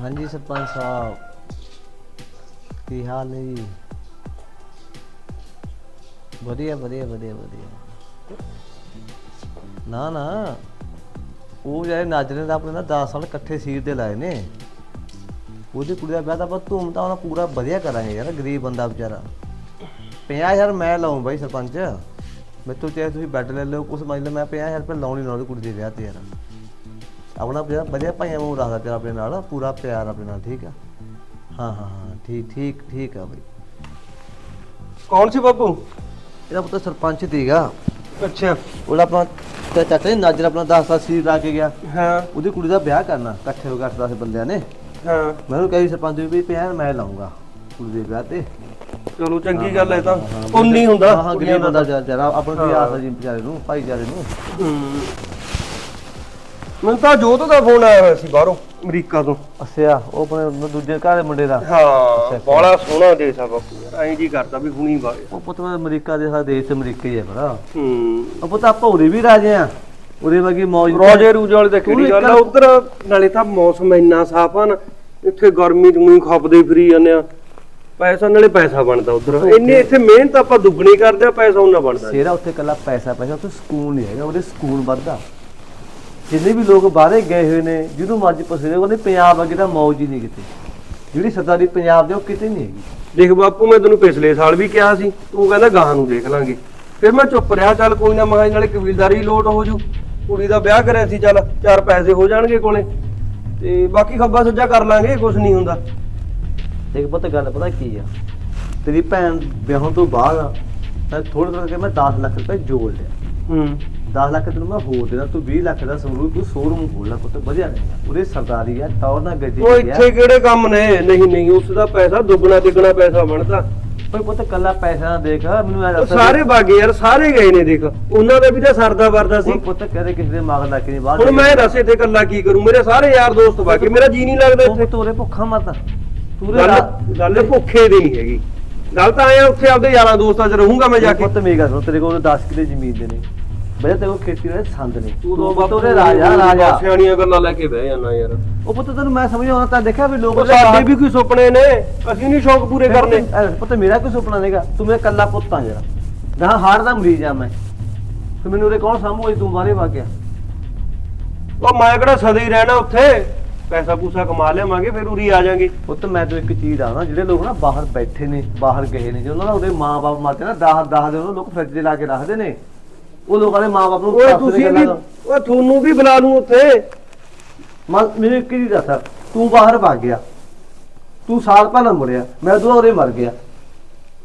ਹਾਂਜੀ ਸਰਪੰਚ ਸਾਹਿਬ, ਕੀ ਹਾਲ ਨੇ ਜੀ? ਵਧੀਆ ਵਧੀਆ ਵਧੀਆ ਵਧੀਆ। ਨਾ ਨਾ, ਉਹ ਜਿਹੜੇ ਨਾਜਰੇ ਦਾ ਆਪਣੇ ਨਾ 10 ਸਾਲ ਇਕੱਠੇ ਸੀਟ ਦੇ ਲਾਏ ਨੇ, ਉਹਦੀ ਕੁੜੀ ਦਾ ਵਿਆਹ ਤਾਂ ਆਪਾਂ ਧੂਮ ਤਾਂ ਪੂਰਾ ਵਧੀਆ ਕਰਾਂਗੇ ਯਾਰ, ਗਰੀਬ ਬੰਦਾ ਵਿਚਾਰਾ। 50000 ਮੈਂ ਲਾਉਂ ਬਾਈ ਸਰਪੰਚ। ਮੈਥੋਂ ਚਾਹੇ ਤੁਸੀਂ ਬੈੱਡ ਲੈ ਲਓ, ਕੁਛ ਮੰਨ ਲਓ, ਮੈਂ 50000 ਰੁਪਏ ਲਾਉਣੀ ਉਹਦੀ ਕੁੜੀ ਦੇ ਵਿਆਹ ਤੇ ਯਾਰ। ਆਪਣਾ ਵਧੀਆ ਵਧੀਆ ਭਾਈਆਂ ਨੂੰ ਰੱਖਦਾ ਪਿਆ ਆਪਣੇ ਨਾਲ ਪੂਰਾ ਪਿਆਰ ਆਪਣੇ ਨਾਲ ਠੀਕ ਆ? ਹਾਂ ਹਾਂ ਹਾਂ ਠੀਕ ਠੀਕ ਠੀਕ ਆ ਬਈ। ਕੌਣ ਸੀ ਬਾਪੂ? ਇਹਦਾ ਪੁੱਤ ਸਰਪੰਚ ਦੀਗਾ ਅੱਛਾ। ਉਹਦਾ ਆਪਣਾ ਤੇ ਚਾਚਾ ਜੀ ਨਾਜਰ ਆਪਣਾ 10 ਸਾਲ ਸੀ ਲਾ ਕੇ ਗਿਆ। ਹਾਂ। ਉਹਦੀ ਕੁੜੀ ਦਾ ਵਿਆਹ ਕਰਨਾ ਇਕੱਠੇ ਹੋ ਕੇ 8-10 ਬੰਦਿਆਂ ਨੇ। ਹਾਂ। ਮੈਂ ਉਹਨੂੰ ਕਹੀ ਸਰਪੰਚ ਵੀ ਵੀ ਪਿਆ ਮੈਂ ਲਾਉਂਗਾ ਕੁੜੀ ਦੇ ਵਿਆਹ ਤੇ। ਚਲੋ ਚੰਗੀ ਗੱਲ ਹੈ ਤਾਂ। ਉਨੀ ਹੁੰਦਾ। ਹਾਂ ਗਰੀਬ ਬੰਦਾ ਜਰਾ ਆਪਣਾ ਕੀ ਆਸ ਹੈ ਜੀ ਵਿਚਾਰੇ ਨੂੰ ਭਾਈਚਾਰੇ ਨੂੰ। ਹੂੰ। ਮੈਨੂੰ ਤਾਂ ਜੋਤ ਦਾ ਫੋਨ ਆਇਆ ਹੋਇਆ ਸੀ ਬਾਹਰੋਂ ਅਮਰੀਕਾ ਤੋਂ। ਅੱਛਾ ਉਹ ਆਪਣੇ ਦੂਜੇ ਘਰ ਦੇ ਮੁੰਡੇ ਦਾ। ਹਾਂ ਬੜਾ ਸੋਹਣਾ ਦੇਸ਼ ਆ ਬਾਪੂ ਯਾਰ ਐਂ ਜੀ ਕਰਦਾ ਵੀ ਹੁਣੀ ਬਾਏ ਉਹ ਪੁੱਤ ਮੈਂ ਅਮਰੀਕਾ ਦੇ ਸਾ ਦੇਸ਼ ਅਮਰੀਕਾ ਹੀ ਹੈ ਭਰਾ। ਹੂੰ। ਉਹ ਪੁੱਤ ਆਪਾਂ ਉਰੇ ਵੀ ਰਾਜੇ ਆ। ਉਰੇ ਵਗੀ ਮੌਜ ਰੋਜੇ ਰੂਜ ਵਾਲੇ ਤਾਂ ਕਿਹੜੀ ਗੱਲ ਆ ਉਧਰ ਨਾਲੇ ਤਾਂ ਮੌਸਮ ਇੰਨਾ ਸਾਫ਼ ਆ ਨਾ ਇੱਥੇ ਗਰਮੀ ਹੀ ਖਪਦੇ ਫਿਰੀ ਜਾਂਦੇ ਆ। ਪੈਸਾ ਨਾਲੇ ਪੈਸਾ ਬਣਦਾ ਉਧਰ। ਇੰਨੇ ਇੱਥੇ ਮਿਹਨਤ ਆਪਾਂ ਦੁੱਗਣੀ ਕਰਦੇ ਆ ਪੈਸਾ ਉਹਨਾਂ ਬਣਦਾ। ਸੇਰਾ ਉੱਥੇ ਕੱਲਾ ਪੈਸਾ ਪੈਸਾ ਉੱਥੇ ਸਕੂਨ ਨਹੀਂ ਹੈਗਾ ਉਹਦੇ ਸਕੂਨ ਵੱਧਦਾ। ਜਿੰਨੇ ਵੀ ਲੋਕ ਬਾਹਰੇ ਗਏ ਹੋਏ ਨੇ ਜਿਹਨੂੰ ਮਰਜ਼ੀ ਪੁੱਛਦੇ ਉਹਨੇ ਪੰਜਾਬ ਵਰਗੇ ਤਾਂ ਮੌਜ ਹੀ ਨਹੀਂ ਕਿਤੇ। ਜਿਹੜੀ ਸਰਦਾਰੀ ਪੰਜਾਬ ਦੇ ਉਹ ਕਿਤੇ ਨਹੀਂ ਹੈਗੀ। ਦੇਖ ਬਾਪੂ ਮੈਂ ਤੈਨੂੰ ਪਿਛਲੇ ਸਾਲ ਵੀ ਕਿਹਾ ਸੀ ਤੂੰ ਕਹਿੰਦਾ ਗਾਹਾਂ ਨੂੰ ਦੇਖ ਲਾਂਗੇ। ਫਿਰ ਮੈਂ ਚੁੱਪ ਰਿਹਾ ਚੱਲ ਕੋਈ ਨਾ ਮਹਾਂ ਨਾਲੇ ਕਬੀਲਦਾਰੀ ਲੋਟ ਹੋ ਜੂ। ਕੁੜੀ ਦਾ ਵਿਆਹ ਕਰਿਆ ਸੀ ਚੱਲ ਚਾਰ ਪੈਸੇ ਹੋ ਜਾਣਗੇ ਕੋਲੇ। ਤੇ ਬਾਕੀ ਖੱਬਾ ਸੱਜਾ ਕਰ ਲਾਂਗੇ ਕੁਝ ਨਹੀਂ ਹੁੰਦਾ। ਦੇਖ ਪਤਾ ਗੱਲ ਪਤਾ ਕੀ ਆ? ਤੇਰੀ ਭੈਣ ਵਿਆਹੋਂ ਤੋਂ ਬਾਅਦ ਮੈਂ ਥੋੜਾ ਥੋੜਾ ਕਰਕੇ ਮੈਂ 10 ਲੱਖ ਰੁਪਏ ਜੋੜ ਲਿਆ। ਹੂੰ। 10 ਲੱਖ ਤੈਨੂੰ ਮੈਂ ਹੋਰ ਦੇਣਾ ਤੂੰ 20 ਲੱਖ ਦਾ ਸਮਰੂ ਤੂੰ ਸ਼ੋਰੂਮ ਖੋਲਣਾ ਪੁੱਤ ਵਧੀਆ ਰਹੇਗਾ ਉਹਦੇ ਸਰਦਾਰੀ ਆ ਟੌਰ ਨਾਲ ਗੱਡੀ ਉਹ ਆ। ਇੱਥੇ ਕਿਹੜੇ ਕੰਮ ਨੇ? ਨਹੀਂ ਨਹੀਂ ਉਸ ਦਾ ਪੈਸਾ ਦੁੱਗਣਾ ਤਿੱਗਣਾ ਪੈਸਾ ਬਣਦਾ। ਓਏ ਪੁੱਤ ਕੱਲਾ ਪੈਸਾ ਨਾ ਦੇਖ ਮੈਨੂੰ ਉਹ ਦੱਸ ਸਾਰੇ ਬਾਗੇ ਯਾਰ ਸਾਰੇ ਗਏ ਨੇ ਦੇਖ। ਉਹਨਾਂ ਦਾ ਵੀ ਤਾਂ ਸਰਦਾ ਵਰਦਾ ਸੀ। ਪੁੱਤ ਕਹਦੇ ਕਿਸੇ ਦੇ ਮਗਰ ਲੱਗ ਕੇ ਨਹੀਂ ਬਾਹਰ ਹੁਣ ਮੈਂ ਦੱਸ ਇੱਥੇ ਇਕੱਲਾ ਕੀ ਕਰੂੰ? ਮੇਰੇ ਸਾਰੇ ਯਾਰ ਦੋਸਤ ਬਾਗੇ ਮੇਰਾ ਜੀ ਨਹੀਂ ਲੱਗਦਾ ਇੱਥੇ। ਤੋਰੇ ਭੁੱਖਾ ਮਰਦਾ ਤੂੰ। ਗੱਲ ਗੱਲ ਭੁੱਖੇ ਦੀ ਨਹੀਂ ਹੈਗੀ। ਗੱਲ ਤਾਂ ਆਇਆ ਉੱਥੇ ਆਪਦੇ ਯਾਰਾਂ ਦੋਸਤਾਂ 'ਚ ਰਹੂੰਗਾ ਮੈਂ ਜਾ ਕੇ। ਪੁੱਤ ਮੇਰੀ ਗੱਲ ਸੁਣ ਤੇਰੇ ਕੋਲ 10 ਕਿਲੇ ਜ਼ਮੀਨ ਦੇ ਨੇ। ਤੇਰੇ ਕੋਲ ਖੇਤੀ ਵਾਲੇ ਸੰਦ ਨੇ ਤੂੰ ਤੂੰ ਤਾਂ ਪੁੱਤ ਬਾਪੂ ਉਹਦੇ ਰਾਜਾ ਰਾਜਾ। ਸਿਆਣੀਆਂ ਗੱਲਾਂ ਲੈ ਕੇ ਬਹਿ ਜਾਣਾ ਯਾਰ। ਉਹ ਪੁੱਤ ਤੈਨੂੰ ਮੈਂ ਸਮਝ ਆਉਣਾ ਤਾਂ ਦੇਖਿਆ ਵੀ ਲੋਕ ਸਾਡੇ ਵੀ ਕੋਈ ਸੁਪਨੇ ਨੇ। ਅਸੀਂ ਨਹੀਂ ਸ਼ੌਕ ਪੂਰੇ ਕਰਨੇ। ਪੁੱਤ- ਮੇਰਾ ਕੋਈ ਸੁਪਨਾ ਨਹੀਂਗਾ। ਤੂੰ ਮੇਰਾ ਕੱਲਾ ਪੁੱਤ ਆ ਜਰਾ। ਗਾਂ ਹਾਰਟ ਦਾ ਮਰੀਜ਼ ਆ ਮੈਂ। ਤੇ ਮੈਨੂੰ ਉਰੇ ਕੌਣ ਸਾਂਭੂ ਤੂੰ ਬਾਹਰੇ ਵਾ ਗਿਆ। ਉਹ ਮੈਂ ਕਿਹੜਾ ਸਦਾ ਹੀ ਰਹਿਣਾ ਉੱਥੇ? ਪੈਸਾ ਪੂਸਾ ਕਮਾ ਲਿਆਵਾਂਗੇ ਫਿਰ ਉਰੀ ਆ ਜਾਾਂਗੇ। ਪੁੱਤ ਮੈਂ ਤੈਨੂੰ ਇੱਕ ਚੀਜ਼ ਆ ਨਾ ਜਿਹੜੇ ਲੋਕ ਨਾ ਬਾਹਰ ਬੈਠੇ ਨੇ ਬਾਹਰ ਗਏ ਨੇ ਜੇ ਉਹਨਾਂ ਦਾ ਉਹਦੇ ਮਾਂ-ਬਾਪ ਮਰਦੇ ਨਾ 10 10 ਦੇ ਉਹਨਾਂ ਲੋਕ ਫਰਿੱਜ 'ਚ ਲਾ ਕੇ ਰੱਖਦੇ ਨੇ। ਉਹ ਲੋਕਾਂ ਦੇ ਮਾਂ-ਬਾਪ ਨੂੰ ਓਏ ਤੁਸੀਂ ਵੀ ਓਏ ਤੁਹਾਨੂੰ ਵੀ ਬੁਲਾ ਲੂੰ ਉੱਥੇ। ਮੈਂ ਮੈਨੂੰ ਇੱਕ ਹੀ ਦੱਸ। ਤੂੰ ਬਾਹਰ ਭੱਗ ਗਿਆ। ਤੂੰ ਸਾਲ ਪਹਿਲਾਂ ਮੁੜਿਆ। ਮੈਂ ਦੋ ਹੋਰੇ ਮਰ ਗਿਆ।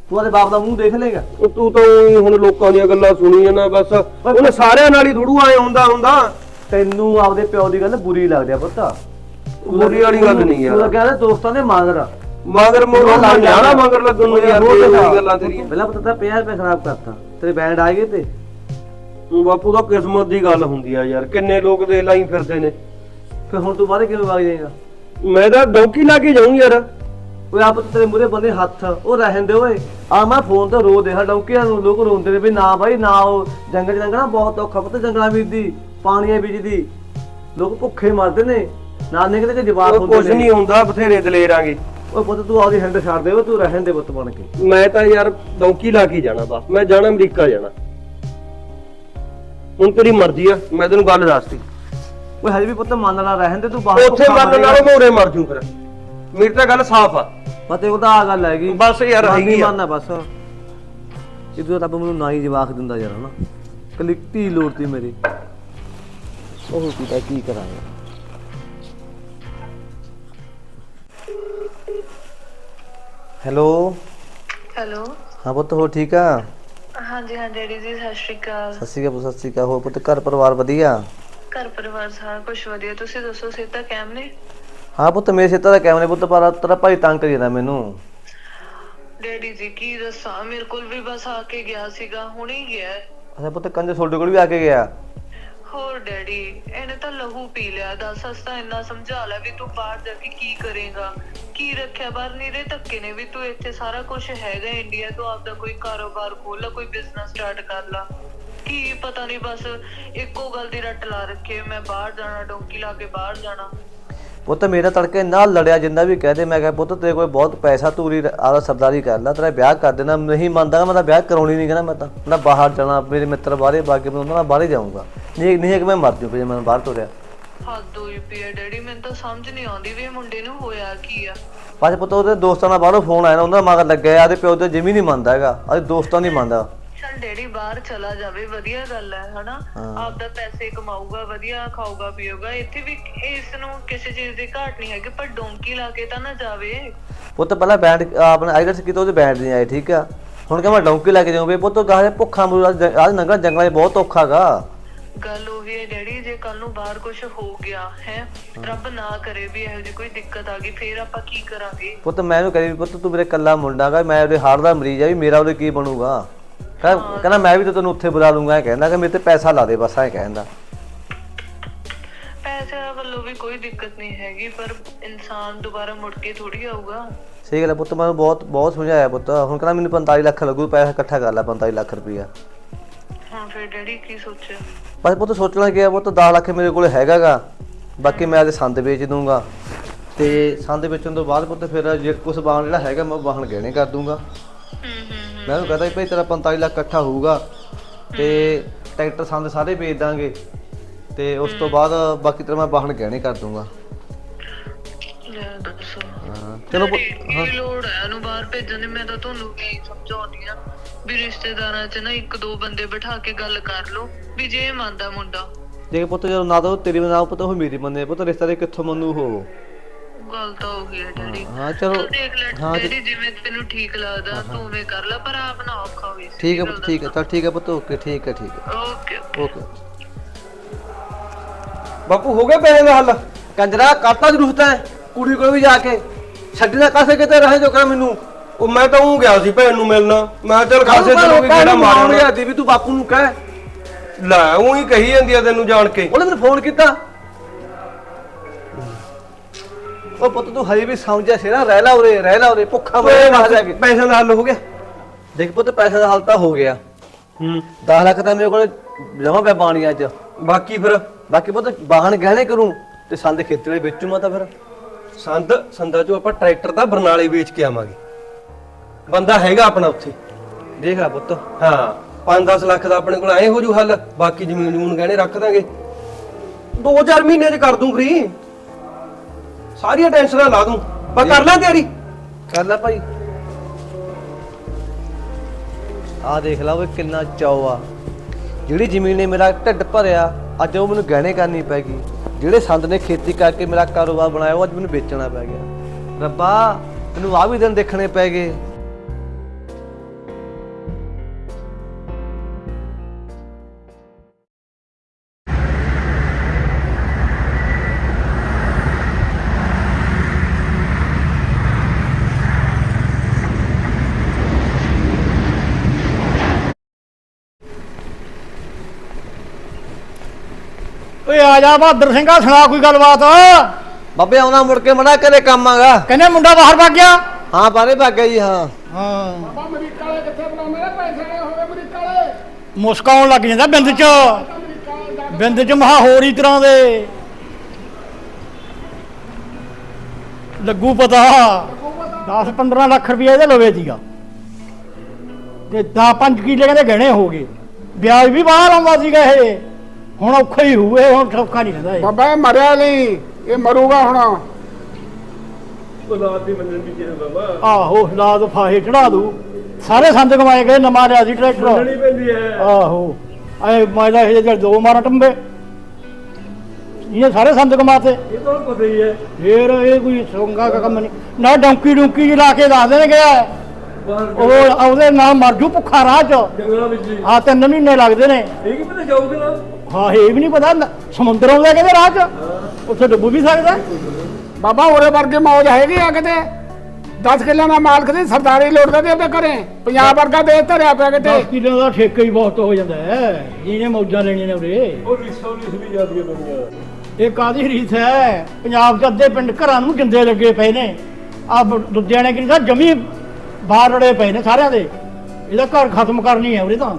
ਤੂੰ ਉਹਦੇ ਬਾਪ ਦਾ ਮੂੰਹ ਦੇਖ ਲੇਗਾ। ਉਹ ਤੂੰ ਤਾਂ ਊਂ ਹੁਣ ਲੋਕਾਂ ਦੀਆਂ ਗੱਲਾਂ ਸੁਣੀ ਜਾਂਦਾ ਬਸ। ਉਹਨੇ ਸਾਰਿਆਂ ਨਾਲ ਹੀ ਥੋੜੂ ਆਏ ਹੁੰਦਾ ਹੁੰਦਾ। ਤੈਨੂੰ ਆਪਦੇ ਪਿਓ ਦੀ ਗੱਲ ਬੁਰੀ ਲੱਗਦੀ ਆ ਪੁੱਤ। ਬੁਰੀ ਵਾਲੀ ਗੱਲ ਨਹੀਂ ਤੂੰ ਤਾਂ ਯਾਰ ਕਹਿੰਦਾ ਦੋਸਤਾਂ ਦੇ ਮਾਗਰ ਆ। ਮਗਰ ਮੋਰ ਲੱਗ ਜਾਣਾ ਮਗਰ ਲੱਗਣ ਨੂੰ ਯਾਰ ਦਿਖਾ। ਗੱਲਾਂ ਤੇਰੀਆਂ। ਪਹਿਲਾਂ ਪਤਾ ਤਾਂ 50 ਰੁਪਏ ਖਰਾਬ ਕਰਤਾ। ਤੇਰੇ ਬੈਂਡ ਆ ਗਏ ਤੂੰ। ਬਾਪੂ ਦਾ ਕਿਸਮਤ ਦੀ ਗੱਲ ਹੁੰਦੀ ਆ ਯਾਰ ਕਿੰਨੇ ਲੋਕ ਦੇ ਲਾਈ ਫਿਰਦੇ ਨੇ। ਫਿਰ ਹੁਣ ਤੂੰ ਬਾਹਰ ਕਿਵੇਂ ਵਗ ਜਾਏਗਾ? ਮੈਂ ਤਾਂ ਡੌਂਕੀ ਲਾ ਕੇ ਜਾਊਂ ਯਾਰ। ਓਏ ਆਪ ਤੇਰੇ ਮੂਰੇ ਬੰਦੇ ਹੱਥ ਉਹ ਰਹਿਣ ਦੇ ਓਏ। ਆ ਮੈਂ ਫੋਨ ਤੇ ਰੋ ਦੇਹਾ ਡੌਂਕੀਆਂ ਨੂੰ ਲੋਕ ਰੋਂਦੇ ਨੇ ਵੀ ਨਾ ਭਾਈ ਨਾ ਉਹ ਜੰਗਲ ਲੰਘਣਾ ਬਹੁਤ ਔਖਾ ਪਤਾ ਜੰਗਲਾਂ ਵਿੱਚ ਦੀ ਪਾਣੀਆਂ ਦੀ। ਲੋਕ ਭੁੱਖੇ ਮਰਦੇ ਨੇ ਨਾਨੇ ਕਿਤੇ ਜਵਾਬ ਹੁੰਦੇ ਕੁਝ ਨਹੀਂ ਹੁੰਦਾ ਬਥੇਰੇ ਦਲੇਰਾਂਗੇ ਓਏ ਪੁੱਤ ਤੂੰ ਆਪਦੀ ਹੈਂਡ ਛੱਡ ਦੇ ਓਏ ਤੂੰ ਰਹਿਣ ਦੇ ਪੁੱਤ ਬਣ ਕੇ। ਮੈਂ ਤਾਂ ਯਾਰ ਡੌਂਕੀ ਲਾ ਕੇ ਜਾਣਾ ਬਸ ਮੈਂ ਜਾਣਾ ਅਮਰੀਕਾ ਜਾਣਾ। ਹੁਣ ਤੇਰੀ ਮਰਜ਼ੀ ਆ ਮੈਂ ਤੈਨੂੰ ਗੱਲ ਦੱਸਤੀ। ਓਏ ਹਜੇ ਵੀ ਪੁੱਤ ਮੰਨ ਲਾ ਰਹਿਣ ਦੇ ਤੂੰ ਬਾਹਰ ਉੱਥੇ ਮਰਨ ਨਾਲੋਂ ਮੋਰੇ ਮਰ ਜੂ ਫਿਰ। ਮੇਰੀ ਤਾਂ ਗੱਲ ਸਾਫ਼ ਆ। ਪਤੇ ਉਹਦਾ ਆ ਗੱਲ ਹੈਗੀ। ਬਸ ਯਾਰ ਹੈਗੀ ਆ। ਮੰਨਣਾ ਬਸ। ਇਦੋਂ ਰੱਬ ਮੈਨੂੰ ਨਾ ਹੀ ਜਵਾਕ ਦਿੰਦਾ ਯਾਰ ਹਨਾ? ਕਲਿੱਟੀ ਲੋੜਤੀ ਮੇਰੀ। ਉਹ ਪੀਤਾ ਕੀ ਕਰਾਂਗੇ? ਹੈਲੋ? ਹੈਲੋ? ਹਾਂ ਪੁੱਤ ਹੋ ਠੀਕ ਆ? ਹਾਂਜੀ ਹਾਂ ਡੈਡੀ ਜੀ ਸਤਿ ਸ਼੍ਰੀ ਅਕਾਲ। ਸਤਿ ਸ਼੍ਰੀ ਅਕਾਲ ਸਤਿ ਸ਼੍ਰੀ ਅਕਾਲ। ਪੁੱਤ ਘਰ ਪਰਿਵਾਰ ਵਧੀਆ? ਘਰ ਪਰਿਵਾਰ ਸਾਰਾ ਕੁਝ ਵਧੀਆ। ਤੁਸੀਂ ਦੱਸੋ ਸਿਹਤਾਂ ਕੈਮ ਨੇ? ਹਾਂ ਪੁੱਤ ਮੇਰੇ ਸਿੱਤਾ ਦਾ ਕੈਮਰੇ ਪੁੱਤ ਪਰ ਤੇਰਾ ਭਾਈ ਤੰਗ ਕਰੀ ਜਾਂਦਾ ਮੈਨੂੰ। ਡੈਡੀ ਜੀ ਕੀ ਦੱਸਾਂ? ਮੇਰੇ ਕੋਲ ਵੀ ਬਸ ਆ ਕੇ ਗਿਆ ਸੀਗਾ ਹੁਣੇ ਹੀ ਗਿਆ। ਹੈ। ਅੱਛਾ ਪੁੱਤ ਕੰਜੇ ਤੁਹਾਡੇ ਕੋਲ ਵੀ ਆ ਕੇ ਗਿਆ? ਹੋਰ ਡੈਡੀ, ਇਹਨੇ ਤਾਂ ਲਹੂ ਪੀ ਲਿਆ, ਦੱਸ ਅਸਤਾ ਇੰਨਾ ਸਮਝਾ ਲਿਆ ਵੀ ਤੂੰ ਬਾਹਰ ਜਾ ਕੇ ਕੀ ਕਰੇਗਾ। ਕੀ ਰੱਖਿਆ ਬਾਹਰ? ਨੀਰੇ ਧੱਕੇ ਨੇ ਵੀ ਤੂੰ ਇੱਥੇ ਸਾਰਾ ਕੁਝ ਹੈਗਾ ਇੰਡੀਆ ਤੋਂ, ਆਪਦਾ ਕੋਈ ਕਾਰੋਬਾਰ ਖੋਲ ਲਾ, ਕੋਈ ਬਿਜ਼ਨਸ ਸਟਾਰਟ ਕਰ ਲਾ। ਕੀ ਪਤਾ ਨਹੀਂ ਬਸ ਇੱਕੋ ਗੱਲ ਦੀ ਰੱਟ ਲਾ ਰੱਖੇ ਮੈਂ ਬਾਹਰ ਜਾਣਾ, ਡੋਂਕੀ ਲਾ ਕੇ ਬਾਹਰ ਜਾਣਾ। ਪੁੱਤ ਮੇਰਾ ਤੜਕੇ ਨਾਲ ਲੜਿਆ ਜਿੰਦਾ ਵੀ ਕਹਦੇ ਮੈਂ ਕਿਹਾ ਪੁੱਤ ਤੇਰੇ ਕੋਲ ਬਹੁਤ ਪੈਸਾ ਤੂੰ ਆਦਾ ਸਰਦਾਰੀ ਕਰ ਲੈ ਤੇਰਾ ਵਿਆਹ ਕਰ ਦੇਣਾ ਨਹੀਂ ਮੰਨਦਾ ਮੈਂ ਤਾਂ ਵਿਆਹ ਕਰਾਉਣੀ ਨਹੀਂ ਕਹਿੰਦਾ ਮੈਂ ਤਾਂ। ਮੈਂ ਬਾਹਰ ਜਾਣਾ ਮੇਰੇ ਮਿੱਤਰ ਬਾਹਰੇ ਬਾਕੀ ਮੈਂ ਉਹਨਾਂ ਨਾਲ ਬਾਹਰੇ ਜਾਊਂਗਾ। ਨਹੀਂ ਨਹੀਂ ਕਿ ਮੈਂ ਮਰ ਜੂ ਜੇ ਮੈਂ ਬਾਹਰ ਤੁਰਿਆ। ਹੱਦ ਹੋਈ ਪਈ ਆ ਡੈਡੀ ਮੈਨੂੰ ਤਾਂ ਸਮਝ ਨਹੀਂ ਆਉਂਦੀ ਵੀ ਇਹ ਮੁੰਡੇ ਨੂੰ ਹੋਇਆ ਕੀ ਆ। 'ਚ ਪੁੱਤ ਉਹਦੇ ਦੋਸਤਾਂ ਨਾਲ ਬਾਹਰੋਂ ਫੋਨ ਆਇਆ ਨਾ ਉਹਨਾਂ ਦਾ ਮਗਰ ਲੱਗਿਆ ਆਦੇ ਪਿਓ ਤੇ ਜਿਮੀ ਨਹੀਂ ਮੰਨਦਾ ਹੈਗਾ ਆਦੇ ਦੋਸਤਾਂ ਨਹੀਂ ਮੰਨਦਾ। ਚੱਲ ਡੈਡੀ ਬਾਹਰ ਚਲਾ ਜਾਵੇ ਵਧੀਆ ਗੱਲ ਹੈ ਹਨਾ? ਆਪਦਾ ਪੈਸੇ ਕਮਾਊਗਾ ਵਧੀਆ ਖਾਊਗਾ ਪੀਊਗਾ। ਇੱਥੇ ਵੀ ਇਸ ਨੂੰ ਕਿਸੇ ਚੀਜ਼ ਦੀ ਘਾਟ ਨਹੀਂ ਹੈਗੀ ਪਰ ਡੋਂਕੀ ਲਾ ਕੇ ਤਾਂ ਨਾ ਜਾਵੇ। ਪੁੱਤ ਪਹਿਲਾਂ ਬੈਂਡ ਆਪਣਾ ਆਈਲੈਟਸ ਕੀਤਾ ਉਹਦੇ ਬੈਂਡ ਨਹੀਂ ਆਏ ਠੀਕ ਆ? ਹੁਣ ਕਿ ਮੈਂ ਡੌਂਕੀ ਲੈ ਕੇ ਵੀ ਪੁੱਤ ਗਾਹ ਭੁੱਖਾ ਮਰੂ ਅੱਜ ਨੰਗਾ ਜੰਗਲਾਂ 'ਚ ਬਹੁਤ ਔਖਾਗਾ ਗੱਲ ਉਹ ਹੈ ਡੈਡੀ ਜੇ ਕੱਲ ਨੂੰ ਬਾਹਰ ਕੁਝ ਹੋ ਗਿਆ ਹੈ ਰੱਬ ਨਾ ਕਰੇ ਵੀ ਇਹੋ ਜਿਹੀ ਕੋਈ ਦਿੱਕਤ ਆ ਗਈ ਫੇਰ ਆਪਾਂ ਕੀ ਕਰਾਂਗੇ? ਪੁੱਤ ਮੈਂ ਇਹਨੂੰ ਕਹੀ ਪੁੱਤ ਤੂੰ ਮੇਰੇ ਕੱਲਾ ਮੁੰਡਾ ਗਾ ਮੈਂ ਉਹਦੇ ਹਾਰਟ ਦਾ ਮਰੀਜ਼ ਆ ਵੀ ਮੇਰਾ ਉਹਦੇ ਕੀ ਬਣੂਗਾ? ਕਹਿੰਦਾ ਕਹਿੰਦਾ ਮੈਂ ਵੀ ਤਾਂ ਤੈਨੂੰ ਉੱਥੇ ਬੁਲਾ ਲੂੰਗਾ ਇਹ ਕਹਿੰਦਾ ਕਿ ਮੇਰੇ ਤੇ ਪੈਸਾ ਲਾ ਦੇ ਬਸ ਐ ਕਹਿੰਦਾ। ਪੈਸੇ ਵੱਲੋਂ ਵੀ ਕੋਈ ਦਿੱਕਤ ਨਹੀਂ ਹੈਗੀ ਪਰ ਇਨਸਾਨ ਦੁਬਾਰਾ ਮੁੜ ਕੇ ਥੋੜੀ ਆਊਗਾ। ਸਹੀ ਗੱਲ ਹੈ ਪੁੱਤ ਮੈਂ ਉਹਨੂੰ ਬਹੁਤ ਬਹੁਤ ਸਮਝਾਇਆ ਪੁੱਤ। ਹੁਣ ਕਹਿੰਦਾ ਮੈਨੂੰ 45 ਲੱਖ ਲੱਗੂ ਪੈਸਾ ਇਕੱਠਾ ਕਰ ਲੈ 45 ਲੱਖ ਰੁਪਈਆ ਹੁਣ ਫਿਰ ਡੈਡੀ ਕੀ ਸੋਚਿਆ? ਬਸ ਪੁੱਤ ਸੋਚਣਾ ਕੀ ਆ ਪੁੱਤ 10 ਲੱਖ ਮੇਰੇ ਕੋਲ ਹੈਗਾਗਾ। ਬਾਕੀ ਮੈਂ ਉਹਦੇ ਸੰਦ ਵੇਚ ਦੂੰਗਾ। ਤੇ ਸੰਦ ਵੇਚਣ ਤੋਂ ਬਾਅਦ ਪੁੱਤ ਫਿਰ ਜੇ ਕੁਛ ਬਾਹਣ ਜਿਹੜਾ ਹੈਗਾ ਮੈਂ ਬਾਹਣ ਗਹਿਣੇ ਕਰ ਦੂੰਗਾ। ਹੂੰ। ਮੈਂ ਉਹਨੂੰ ਕਹਤਾ ਭਈ ਤੇਰਾ 45 ਲੱਖ ਇਕੱਠਾ ਹੋਊਗਾ ਤੇ ਟਰੈਕਟਰ ਸੰਦ ਸਾਰੇ ਵੇਚ ਦਾਂਗੇ। ਤੇ ਉਸ ਤੋਂ ਬਾਅਦ ਬਾਕੀ ਤੇਰਾ ਮੈਂ ਬਾਹਣ ਗਹਿਣੇ ਕਰ ਦੂੰਗਾ। ਲੈ ਦੱਸੋ। ਹਾਂ ਚਲੋ ਪੁੱਤ- ਕੀ ਲੋੜ ਹੈ ਉਹਨੂੰ ਬਾਹਰ ਭੇਜਣ ਦੀ। ਮੈਂ ਤਾਂ ਤੁਹਾਨੂੰ ਕੀ ਸਮਝਾਉਂਦੀ ਆ ਵੀ ਰਿਸ਼ਤੇਦਾਰਾਂ 'ਚ ਨਾ ਇੱਕ ਦੋ ਬੰਦੇ ਬਿਠਾ ਕੇ ਗੱਲ ਕਰ ਲਓ ਵੀ ਜੇ ਇਹ ਮੰਨਦਾ ਮੁੰਡਾ। ਜੇ ਪੁੱਤ ਜਦੋਂ ਨਾ ਤਾਂ ਤੇਰੀ ਨਾ ਪੁੱਤ ਉਹ ਮੇਰੀ ਮੰਨੇ ਪੁੱਤ ਰਿਸ਼ਤਾ ਦੇ ਕਿੱਥੋਂ ਮੰਨੂ ਹੋ ਗੱਲ ਤਾਂ ਹੋ ਗਈ ਹੈ ਡੈਡੀ। ਹਾਂ ਚਲੋ। ਤੂੰ ਦੇਖ ਲੈ ਹਾਂ ਡੈਡੀ ਜਿਵੇਂ ਤੈਨੂੰ ਠੀਕ ਲੱਗਦਾ ਤੂੰ ਉਵੇਂ ਕਰ ਲੈ ਪਰ ਆਪ ਨਾ ਔਖਾ ਹੋਈ ਠੀਕ ਹੈ ਠੀਕ ਹੈ ਚਲ ਠੀਕ ਹੈ ਪੁੱਤ ਓਕੇ ਠੀਕ ਹੈ ਠੀਕ ਹੈ। Okay okay. ਬਾਪੂ ਹੋ ਗਿਆ ਪੈਸੇ ਦਾ ਹੱਲ? ਕੰਜਰਾ ਕਾਤਾ ਜ਼ਰੂਰਤ ਹੈ ਕੁੜੀ ਕੋਲ ਵੀ ਜਾ ਕੇ। ਛੱਡਣਾ ਕਾਸੇ ਕਿਤੇ ਰਹੇ ਜੋ ਕਰ ਮੈਨੂੰ? ਉਹ ਮੈਂ ਤਾਂ ਉਹ ਗਿਆ ਸੀ ਭੈਣ ਨੂੰ ਮਿਲਣਾ। ਮੈਂ ਚੱਲ ਖਾਸੇ ਹੋ ਗਏ ਕਿਹੜਾ ਮਾਰਨਾ ਵੀ ਤੂੰ ਬਾਪੂ ਨੂੰ ਕਹਿ। ਲੈ ਉਹ ਹੀ ਕਹੀ ਜਾਂਦੀ ਆ ਤੈਨੂੰ ਜਾਣ ਕੇ। ਉਹਨੇ ਮੈਨੂੰ ਫੋਨ ਕੀਤਾ। ਉਹ ਪੁੱਤ ਤੂੰ ਹਜੇ ਵੀ ਸਮਝਿਆ ਸੀ ਨਾ ਰਹਿ ਲਾ ਉਰੇ ਰਹਿ ਲਾ ਉਰੇ ਭੁੱਖਾ ਮਰੇ ਨਾ ਜਾ ਕੇ। ਪੈਸਿਆਂ ਦਾ ਹੱਲ ਹੋ ਗਿਆ। ਦੇਖ ਪੁੱਤ ਪੈਸੇ ਦਾ ਹਾਲ ਤਾਂ ਹੋ ਗਿਆ। ਹੂੰ। 10 ਲੱਖ ਤਾਂ ਮੇਰੇ ਕੋਲ ਜਮਾ ਪਿਆ ਬਾਣੀਆਂ 'ਚ। ਬਾਕੀ ਫਿਰ? ਬਾਕੀ ਪੁੱਤ ਬਾਹਣ ਗਹਿਣੇ ਕਰੂੰ ਤੇ ਸੰਦ ਖੇਤੀ ਵਾਲੇ ਵੇਚੂ ਮੈਂ ਤਾਂ ਫਿਰ। ਸੰਦ ਸੰਦਾ ਚੋਂ ਆਪਾਂ ਟਰੈਕਟਰ ਦਾ ਬਰਨਾਲੇ ਵੇਚ ਕੇ ਆਵਾਂਗੇ। ਬੰਦਾ ਹੈਗਾ ਆਪਣਾ ਉੱਥੇ। ਦੇਖ ਲੈ ਪੁੱਤ। ਹਾਂ 5-10 ਲੱਖ ਦਾ ਆਪਣੇ ਕੋਲ ਐ ਹੋ ਜੂ ਹੱਲ ਬਾਕੀ ਜ਼ਮੀਨ ਜਮੂਨ ਗਹਿਣੇ ਰੱਖ ਦਾਂਗੇ। 2-4 ਮਹੀਨੇ ਚ ਕਰ ਦੂੰ ਫ੍ਰੀ। ਸਾਰੀਆਂ ਟੈਨਸ਼ਨਾਂ ਲਾ ਦੂੰ। ਬਸ ਕਰ ਲੈ ਤਿਆਰੀ। ਕਰ ਲੈ ਭਾਈ। ਆ ਦੇਖ ਲਾ ਉਹ ਕਿੰਨਾ ਚਾਅ ਆ। ਜਿਹੜੀ ਜ਼ਮੀਨ ਨੇ ਮੇਰਾ ਢਿੱਡ ਭਰਿਆ, ਅੱਜ ਉਹ ਮੈਨੂੰ ਗਹਿਣੇ ਕਰਨੀ ਪੈ ਗਈ। ਜਿਹੜੇ ਸੰਦ ਨੇ ਖੇਤੀ ਕਰਕੇ ਮੇਰਾ ਕਾਰੋਬਾਰ ਬਣਾਇਆ, ਉਹ ਅੱਜ ਮੈਨੂੰ ਵੇਚਣਾ ਪੈ ਗਿਆ। ਰੱਬਾ, ਮੈਨੂੰ ਆ ਵੀ ਦਿਨ ਦੇਖਣੇ ਪੈ ਗਏ। ਆ ਜਾ ਬਹਾਦਰ ਸਿੰਘਾ ਸੁਣਾ ਕੋਈ ਗੱਲਬਾਤ? ਬਾਬੇ ਆਉਣਾ ਮੁੜ ਕੇ ਮਨਾ ਕਰੇ ਕੰਮ ਆਗਾ। ਕਹਿੰਦੇ ਮੁੰਡਾ ਬਾਹਰ ਭੱਗ ਗਿਆ? ਹਾਂ ਬਾਰੇ ਭਾਗਿਆ ਜੀ ਹਾਂ। ਹਾਂ। ਮੁਸਕਾਉਣ ਲੱਗ ਜਾਂਦਾ ਬਿੰਦ ਚ। ਬਿੰਦ ਚ ਮਹਾ ਹੋਰ ਹੀ ਤਰ੍ਹਾਂ ਦੇ। ਲੱਗੂ ਪਤਾ। 10 15 ਲੱਖ ਰੁਪਏ ਇਹਦੇ ਲਵੇ ਸੀਗਾ। ਤੇ 10 5 ਕਿੱਲੇ ਕਹਿੰਦੇ ਗਹਿਣੇ ਹੋ ਗਏ। ਵਿਆਜ ਵੀ ਬਾਹਰ ਆਉਂਦਾ ਸੀਗਾ ਇਹ। ਹੁਣ ਔਖਾ ਹੀ ਹੋਏ ਹੁਣ ਸੌਖਾ ਨਹੀਂ ਰਹਿੰਦਾ ਇਹ। ਬਾਬਾ ਇਹ ਮਰਿਆ ਨਹੀਂ ਇਹ ਮਰੂਗਾ ਹੁਣ। ਆਹੋ ਲਾਦ ਫਾਹੇ ਚੜਾ ਦੂ ਸਾਰੇ ਸੰਦ ਕਮਾਏ ਗਏ ਨਵਾਂ ਲਿਆ ਸੀ ਟਰੈਕਟਰ। ਪੈਂਦੀ ਐ ਆਹੋ ਐ ਮਾਇਦਾ ਇਹ ਜਿਹੜੇ ਦੋ ਮਾਰਾ ਟੰਬੇ। ਇਹ ਸਾਰੇ ਸੰਦ ਕਮਾਤੇ। ਇਹ ਤਾਂ ਪਤਾ ਹੀ ਐ ਫੇਰ ਇਹ ਕੋਈ ਸੌਂਗਾ ਦਾ ਕੰਮ ਨਹੀਂ। ਨਾ ਡੌਂਕੀ ਡੂੰਕੀ ਜੀ ਲਾ ਕੇ ਦੱਸ ਦੇਣ ਗਿਆ ਉਹ ਉਹਦੇ ਨਾਲ ਮਰ ਜੂ ਭੁੱਖਾ ਰਾਹ ਚ। ਜੰਗਲਾਂ ਵਿੱਚ ਆ ਤਿੰਨ ਮਹੀਨੇ ਲੱਗਦੇ ਨੇ। ਇਹ ਕੀ ਪਤਾ ਜਾਊਗਾ ਨਾ? ਹਾਂ ਇਹ ਵੀ ਨਹੀਂ ਪਤਾ ਨ- ਸਮੁੰਦਰ ਆਉਂਦਾ ਕਹਿੰਦੇ ਰਾਹ ਚ? ਉੱਥੇ ਡੁੱਬ ਵੀ ਸਕਦਾ। ਬਾਬਾ ਉਹਦੇ ਵਰਗੇ ਮੌਜ ਹੈਗੀ ਆ ਕਿਤੇ? 10 ਕਿੱਲਿਆਂ ਦਾ ਮਾਲਕ ਦੀ ਸਰਦਾਰੀ ਲੁੱਟਦਾ ਤੇ ਆਪੇ ਕਰੇ ਪੰਜਾਬ ਵਰਗਾ ਦੇਸ਼ ਧਰਿਆ ਪਿਆ ਕਿਤੇ। 10 ਕਿਲੋ ਦਾ ਠੇਕਾ ਹੀ ਬਹੁਤ ਹੋ ਜਾਂਦਾ ਹੈ। ਜਿਹਨੇ ਮੌਜਾਂ ਲੈਣੀਆਂ ਨੇ ਉਰੇ। ਉਹ ਰਿਸੋ ਰਿਸ ਵੀ ਜਾਂਦੀ ਦੁਨੀਆ। ਇਹ ਕਾਦੀ ਰੀਤ ਹੈ? ਪੰਜਾਬ 'ਚ ਅੱਧੇ ਪਿੰਡ ਘਰਾਂ ਨੂੰ ਜਿੰਦੇ ਲੱਗੇ ਪਏ ਨੇ। ਆ ਲੁਧਿਆਣੇ ਕਿੰਨੀ ਜਮੀ ਬਾਹਰ ਰੜੇ ਪਏ ਨੇ ਸਾਰਿਆਂ ਦੇ। ਇਹਦਾ ਘਰ ਖਤਮ ਕਰਨੀ ਹੈ ਉਰੇ ਤਾਂ।